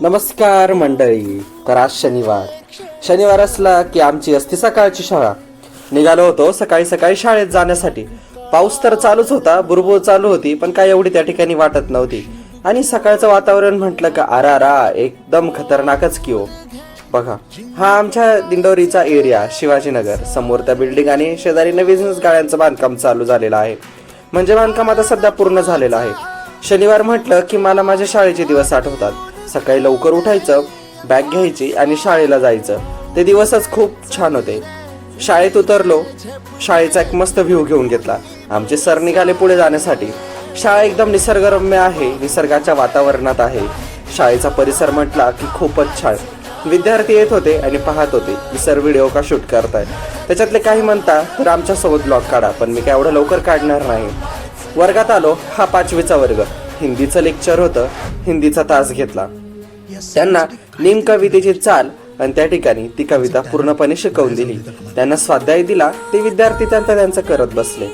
नमस्कार मंडळी. तर आज शनिवार. शनिवार असला की आमची असती सकाळची शाळा. निघालो होतो सकाळी सकाळी शाळेत जाण्यासाठी. पाऊस तर चालूच होता बुरबुर चालू होती पण काय एवढी त्या ठिकाणी वाटत नव्हती. आणि सकाळचं वातावरण म्हटलं का आरा रा एकदम खतरनाकच की हो बघा हा आमच्या दिंडोरीचा एरिया शिवाजीनगर. समोर त्या बिल्डिंग आणि शेजारी नवीन गाड्यांचं बांधकाम चालू झालेलं आहे. म्हणजे बांधकाम आता सध्या पूर्ण झालेलं आहे. शनिवार म्हटलं की मला माझ्या शाळेचे दिवस आठवतात. सकाळी लवकर उठायचं बॅग घ्यायची आणि शाळेला जायचं. ते दिवसच खूप छान होते. शाळेत उतरलो शाळेचा एक मस्त व्ह्यू घेऊन घेतला. आमचे सर निघाले पुढे जाण्यासाठी. शाळा एकदम निसर्गरम्य आहे निसर्गाच्या वातावरणात आहे. शाळेचा परिसर म्हटला की खूपच छान. विद्यार्थी येत होते आणि पाहत होते की सर व्हिडिओ का शूट करताय त्याच्यातले काही म्हणता तर आमच्यासोबत ब्लॉग काढा पण मी काय एवढं लवकर काढणार नाही. वर्गात आलो हा पाचवीचा वर्ग. हिंदीचं लेक्चर होतं हिंदीचा तास घेतला. त्यांना निम कवितेची चाल आणि त्या ठिकाणी ती कविता पूर्णपणे शिकवून दिली. त्यांना स्वाध्याय दिला ते विद्यार्थी त्यांचा त्यांचं करत बसले.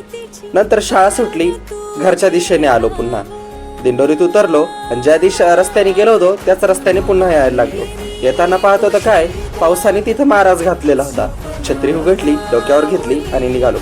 नंतर शाळा सुटली घरच्या दिशेने आलो पुन्हा. दिंडोरीत उतरलो आणि ज्या दिशा रस्त्याने गेलो होतो त्याच रस्त्याने पुन्हा यायला लागलो. येताना पाहत होतं काय पावसाने तिथे महाराज घातलेला होता. छत्री उघडली डोक्यावर घेतली आणि निघालो.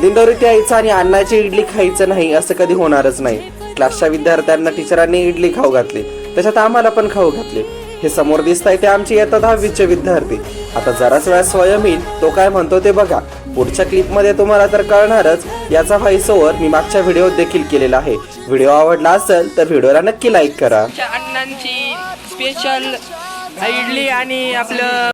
दिंडोरीत यायचं आणि अन्नाची इडली खायचं नाही असं कधी होणारच नाही. क्लासच्या विद्यार्थ्यांना टीचरांनी इडली खाऊ घातली. त्याच्यात आम्हाला पण खाऊ घातले. हे समोर दिसत आहे ते आमचे येतात दहावीचे विद्यार्थी. आता जराच वेळा स्वयं येईल तो काय म्हणतो ते बघा. पुढच्या क्लिपमध्ये तुम्हाला तर कळणारच याचा व्हॉइस ओव्हर मी मागच्या व्हिडिओ देखील केलेला आहे. व्हिडिओ आवडला असेल तर व्हिडिओला नक्की लाईक करा. अण्णांची स्पेशल इडली आणि आपलं